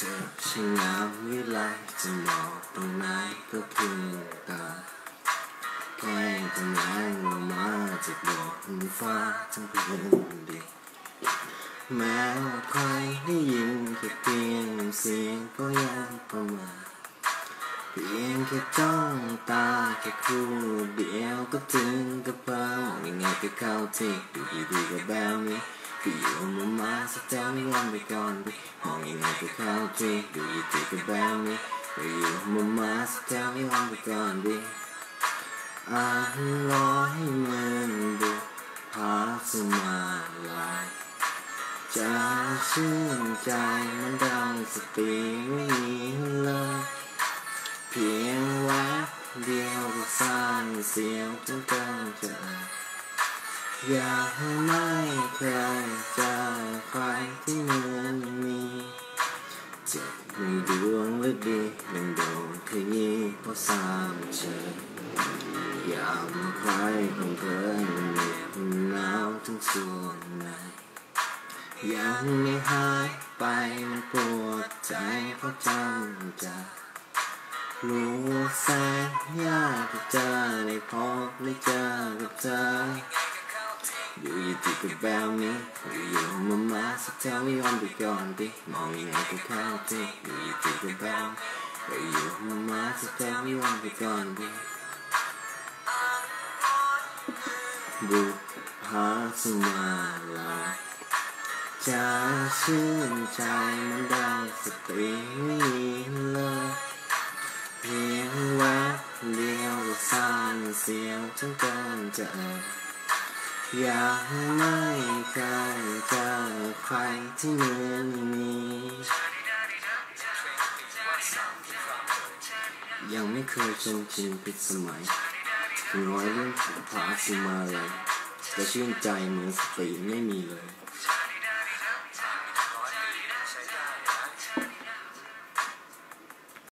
ช่างงามวิไลจะมองตรงไหนก็เพึงตาแค่กำลังลงมาจากบนฟ้าทั้งพื้นดินแม้ว่าใครได้ยินแค่เพียงเสียงก็ยังประมาทเพียงแค่จ้องตาแค่คู่เดียวก็ถึงกับเป้ายังไงก็เข้าที่ดูดีๆก็ ก็อยู่มุมมาสักแถวไม่ยอมไปก่อนดิมองยังไงก็เข้าที่ดูดีๆก็แบบนี้ก็อยู่มุมมาสักแถวไม่ยอมไปก่อนดิอ่านร้อยเมืองดูพาสมาลายจะชื่นใจมันดังสติไม่มีเลยเพียงแวบเดียวก็สร้างเสียงจนกินจะอยากไม่เคยเจอใคร ที่เหมือนมีเจ็บในดวงลึกดียังโดนขยี้เพราะสามเจออยากมาใครของเธอมันเหน็บหนาวทั้งส่วนในยังไม่หายไปมันปวดใจเพราะจำจะรู้ว่าแสนยากที่จะได้พบได้เจอกับเธออยู่อยู่กับแบบนี้อยู่ อยู่มามาสักแถวไม่ยอมไปก่อนดิมองยังไงก็เข้าที่อยู่อยู่ติดกับแบบอยู่อยู่มามาสักแถวไม่ยอมไปก่อนดิบุกพสมาลาจะชื่นใจมันได้สติไม่มีเลยเพียงแวบเดียวสร้างเสียงจนเกินจะอ่ย อยากไม่ไกลจอใครที่เหมือนมี ยังไม่เคยจนชินผิดสมัยถึงร้อยเรื่องผาผาสุมาเลยจะชื่นใจเหมือนสติไม่มีเลย